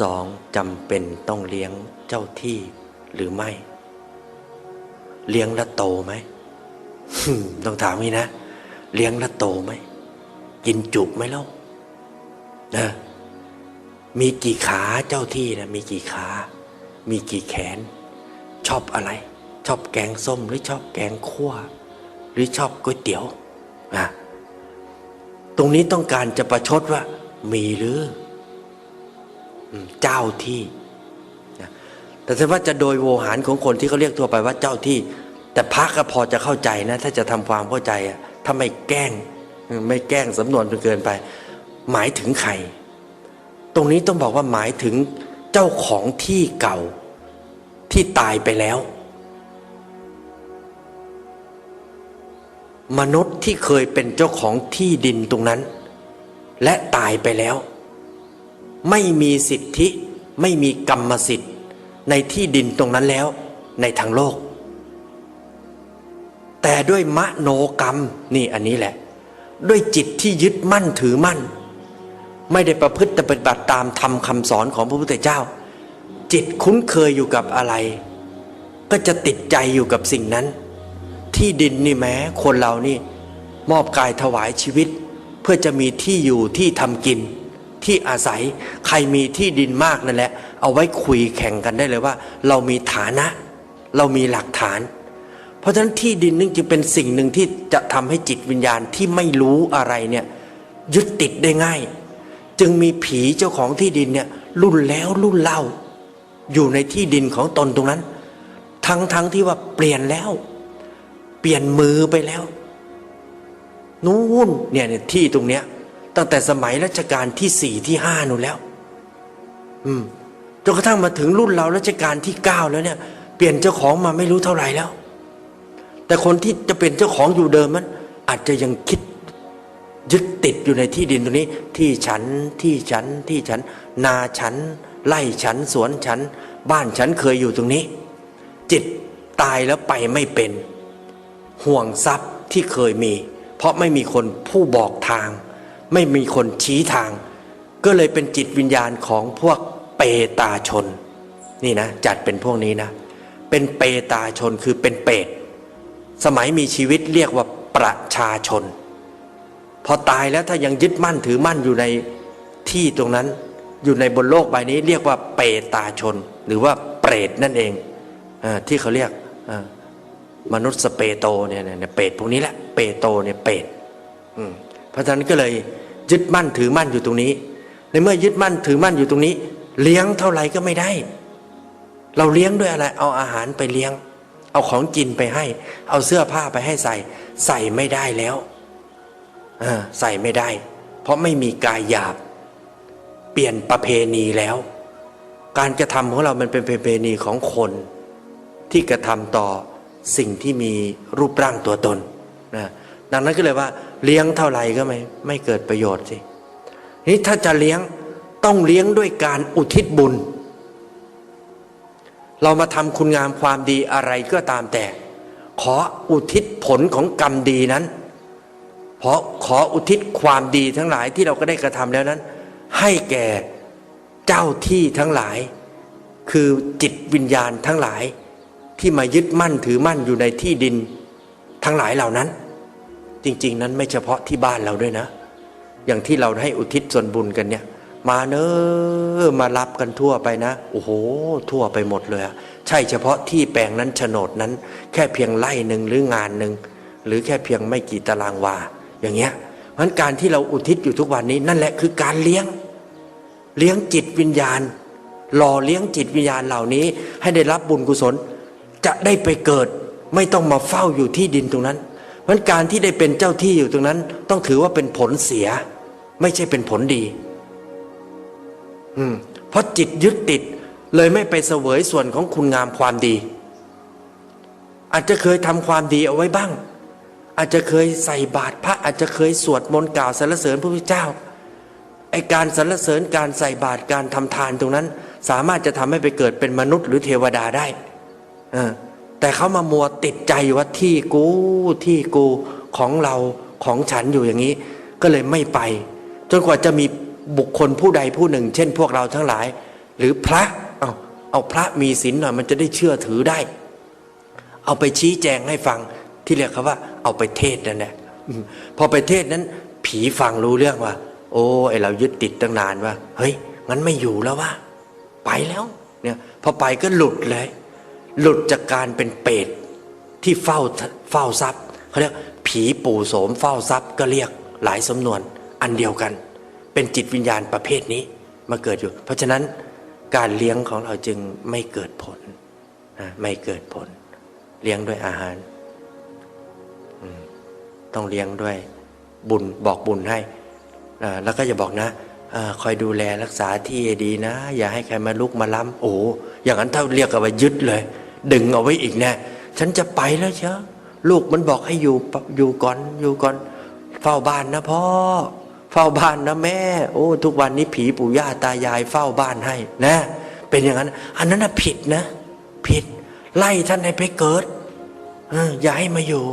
สองจำเป็นต้องเลี้ยงเจ้าที่หรือไม่ เลี้ยงแล้วโตไหมต้องถามงี้นะ เลี้ยงแล้วโตไหมกินจุกไหมเล่านะมีกี่ขาเจ้าที่นะมีกี่ขา มีกี่แขน ชอบอะไร ชอบแกงส้มหรือชอบแกงคั่ว หรือชอบก๋วยเตี๋ยวอะตรงนี้ต้องการจะประชดว่า มีหรือ เจ้าที่นะแต่ถ้าว่าจะโดยโวหารของคนที่เขาเรียกทั่วไปว่าเจ้าที่ แต่พระก็พอจะเข้าใจนะ ถ้าจะทำความเข้าใจอะถ้าไม่แกล้งไม่แกล้งสำนวนจนเกินไป หมายถึงใคร ตรงนี้ต้องบอกว่าหมายถึงเจ้าของที่เก่าที่ตายไปแล้ว มนุษย์ที่เคยเป็นเจ้าของที่ดินตรงนั้น และตายไปแล้ว ไม่มีสิทธิ ไม่มีกรรมสิทธิ์ ในที่ดินตรงนั้นแล้วในทางโลก แต่ด้วยมโนกรรมนี่อันนี้แหละ ด้วยจิตที่ยึดมั่นถือมั่น ไม่ได้ประพฤติปฏิบัติตามธรรมคำสอนของพระพุทธเจ้า จิตคุ้นเคยอยู่กับอะไร ก็จะติดใจอยู่กับสิ่งนั้น ที่ดินนี่แม้คนเรานี่ มอบกายถวายชีวิต เพื่อจะมีที่อยู่ที่ทำกิน ที่อาศัยใครมีที่ดินมากนั่นแหละ เอาไว้คุยแข่งกันได้เลยว่า เรามีฐานะ เรามีหลักฐาน เพราะฉะนั้นที่ดินนึงจึงเป็นสิ่งหนึ่งที่จะทำให้จิตวิญญาณที่ไม่รู้อะไรเนี่ยยึดติดได้ง่าย จึงมีผีเจ้าของที่ดินเนี่ยรุ่นแล้วรุ่นเล่า อยู่ในที่ดินของตนตรงนั้น ทั้งทั้งที่ว่าเปลี่ยนแล้ว เปลี่ยนมือไปแล้ว นู้นเนี่ยเนี่ยที่ตรงเนี้ย ตั้งแต่สมัยรัชกาลที่สี่ที่ห้านู่นแล้ว อืมจนกระทั่งมาถึงรุ่นเรารัชกาลที่เก้าแล้วเนี่ย เปลี่ยนเจ้าของมาไม่รู้เท่าไหร่แล้ว แต่คนที่จะเป็นเจ้าของอยู่เดิมมัน อาจจะยังคิดยึดติดอยู่ในที่ดินตรงนี้ ที่ฉันที่ฉันที่ฉัน นาฉัน ไล่ฉันสวนฉัน บ้านฉันเคยอยู่ตรงนี้ จิตตายแล้วไปไม่เป็น ห่วงทรัพย์ที่เคยมี เพราะไม่มีคนผู้บอกทาง ไม่มีคนชี้ทาง ก็เลยเป็นจิตวิญญาณของพวกเปตาชน นี่นะ จัดเป็นพวกนี้นะ เป็นเปตาชนคือเป็นเปตสมัยมีชีวิตเรียกว่าประชาชน พอตายแล้วถ้ายังยึดมั่นถือมั่นอยู่ในที่ตรงนั้นอยู่ในบนโลกใบนี้เรียกว่าเปตาชน หรือว่าเปรตนั่นเองอที่เขาเรียกมนุษย์สเปโตเนี่ยเปรตพวกนี้แหละเปโตเนี่ยเปรตอืม ราะฉะนั้นก็เลยยึดมั่นถือมั่นอยู่ตรงนี้ ในเมื่อยึดมั่นถือมั่นอยู่ตรงนี้ เลี้ยงเท่าไหร่ก็ไม่ได้ เราเลี้ยงด้วยอะไร เอาอาหารไปเลี้ยง เอาของกินไปให้ เอาเสื้อผ้าไปให้ใส่ ใส่ไม่ได้แล้วใส่ไม่ได้ เพราะไม่มีกายหยาบ เปลี่ยนประเพณีแล้ว การกระทำของเรามันเป็นประเพณีของคน ที่กระทำต่อสิ่งที่มีรูปร่างตัวตนนะ ดังนั้นก็เลยว่าเลี้ยงเท่าไหร่ก็ไม่ไม่เกิดประโยชน์สินี่ถ้าจะเลี้ยงต้องเลี้ยงด้วยการอุทิศบุญ เรามาทำคุณงามความดีอะไรก็ตามแต่ ขออุทิศผลของกรรมดีนั้นเพราะขออุทิศความดีทั้งหลายที่เราก็ได้กระทำแล้วนั้น ให้แก่เจ้าที่ทั้งหลาย คือจิตวิญญาณทั้งหลายที่มายึดมั่นถือมั่นอยู่ในที่ดินทั้งหลายเหล่านั้น จริง ๆ นั้นไม่เฉพาะที่บ้านเราด้วยนะ อย่างที่เราให้อุทิศส่วนบุญกันเนี่ย มาเนอมารับกันทั่วไปนะ โอ้โห ทั่วไปหมดเลยอะใช่เฉพาะที่แปลงนั้นโฉนดนั้น แค่เพียงไร่หนึ่งหรืองานหนึ่งหรือแค่เพียงไม่กี่ตารางวา อย่างเงี้ยเพราะฉะนั้นการที่เราอุทิศอยู่ทุกวันนี้นั่นแหละคือการเลี้ยง เลี้ยงจิตวิญญาณหล่อเลี้ยงจิตวิญญาณเหล่านี้ ให้ได้รับบุญกุศล จะได้ไปเกิด ไม่ต้องมาเฝ้าอยู่ที่ดินตรงนั้น ราะการที่ได้เป็นเจ้าที่อยู่ตรงนั้น ต้องถือว่าเป็นผลเสีย ไม่ใช่เป็นผลดีอืมเพราะจิตยึดติดเลยไม่ไปเสวยส่วนของคุณงามความดี อาจจะเคยทำความดีเอาไว้บ้าง อาจจะเคยใส่บาตรพระอาจจะเคยสวดมนต์กล่าวสรรเสริญพระพุทธเจ้าไอการสรรเสริญการใส่บาตรการทำทานตรงนั้น สามารถจะทำให้ไปเกิดเป็นมนุษย์หรือเทวดาได้เออ แต่เขามามัวติดใจว่าที่กูที่กูของเราของฉันอยู่อย่างนี้ ก็เลยไม่ไป จนกว่าจะมีบุคคลผู้ใดผู้หนึ่ง เช่นพวกเราทั้งหลาย หรือพระเอาเอาพระมีศีลหน่อยมันจะได้เชื่อถือได้ เอาไปชี้แจงให้ฟังที่เรียกเขาว่า เอาไปเทศนั่นแหละพอไปเทศนั้น ผีฟังรู้เรื่องว่า โอ้ไอเรายึดติดตั้งนานว่าเฮ้ยงั้นไม่อยู่แล้วว่าไปแล้ว เนี่ย พอไปก็หลุดเลย หลุดจากการเป็นเปรตที่เฝ้าเฝ้าทรัพย์เขาเรียกผีปู่โสมเฝ้าทรัพย์ก็เรียกหลายสำนวนอันเดียวกัน เป็นจิตวิญญาณประเภทนี้มาเกิดอยู่ เพราะฉะนั้นการเลี้ยงของเราจึงไม่เกิดผลนะไม่เกิดผล เลี้ยงด้วยอาหาร ต้องเลี้ยงด้วยบุญบอกบุญให้ แล้วก็อย่าบอกนะอคอยดูแลรักษาที่ดีนะ อย่าให้ใครมาลุกมาล้ำโอ้อย่างนั้นเท่าเรียกกันว่ายึดเลย ดึงเอาไว้อีกแน่ฉันจะไปแล้วเชียวลูกมันบอกให้อยู่ปะอยู่ก่อนอยู่ก่อน เฝ้าบ้านนะพ่อเฝ้าบ้านนะแม่ โอ้ ทุกวันนี้ผีปู่ย่าตายายเฝ้าบ้านให้นะ เป็นอย่างนั้น อันนั้นนะผิดนะ ผิด ไล่ท่านให้ไปเกิดอย่าให้มาอยู่